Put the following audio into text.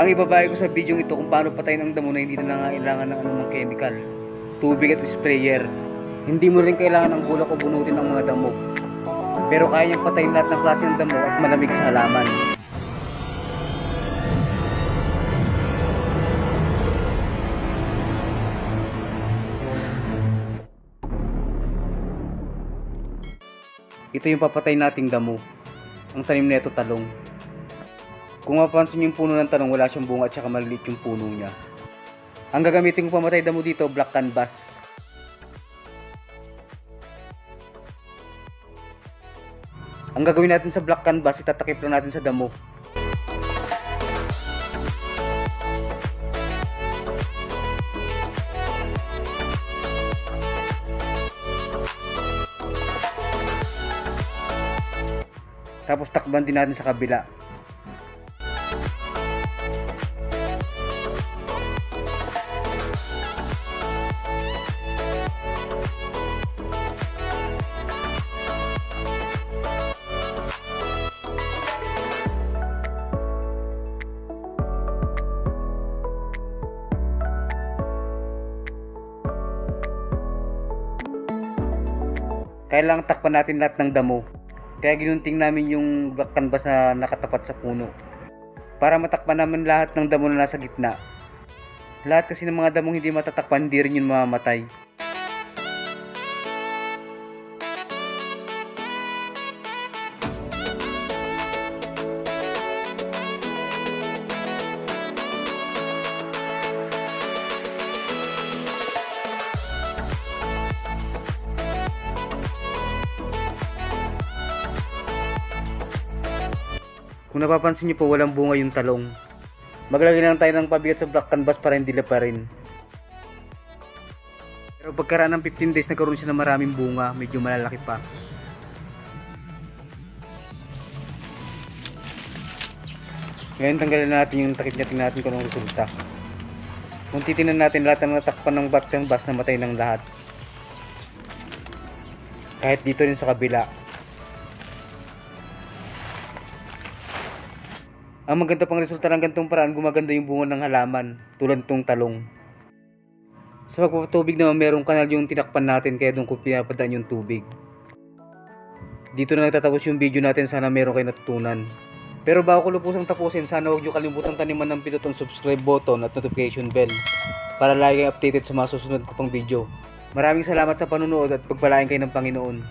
Ang ibabae ko sa video ito kung paano patayin ang damo na hindi na nangailangan ng anumang chemical, tubig at sprayer. Hindi mo rin kailangan ng bulak o bunutin ang mga damo. Pero kaya niyang patayin lahat ng klase ng damo at malamig sa halaman. Ito yung papatay nating damo. Ang tanim nito talong. Kung mapansin yung puno ng talong, wala siyang bunga at saka maliliit yung puno niya. Ang gagamitin kong pamatay damo dito, black canvas. Ang gagawin natin sa black canvas, itatakip lang natin sa damo. Tapos takban din natin sa kabila. Kailangan takpan natin lahat ng damo. Kaya ginunting namin yung black canvas na nakatapat sa puno. Para matakpan naman lahat ng damo na nasa gitna. Lahat kasi ng mga damong hindi matatakpan, hindi rin yun mamamatay. Kung napapansin niyo po, walang bunga yung talong. Maglagay lang tayo ng pabigat sa black canvas para hindi pa rin. Pero pagkaraan ng 15 days, nagkaroon siya ng maraming bunga, medyo malalaki pa. Ngayon tanggalin natin yung takip niya, tingnan natin kung anong resulta. Kung titingnan natin lahat ng natakpan ng black canvas, namatay ng lahat. Kahit dito rin sa kabila. Ang maganda pang resulta ng gantong paraan, gumaganda yung bunga ng halaman, tulad nitong talong. Sa pagpapatubig naman, merong kanal yung tinakpan natin, kaya doon ko pinapadaan yung tubig. Dito na nagtatapos yung video natin, sana meron kayo natutunan. Pero bago ko lupusang tapusin, sana huwag nyo kalimutang taniman ng pinutong subscribe button at notification bell para lagi updated sa mga susunod ko pang video. Maraming salamat sa panunood at pagpalain kayo ng Panginoon.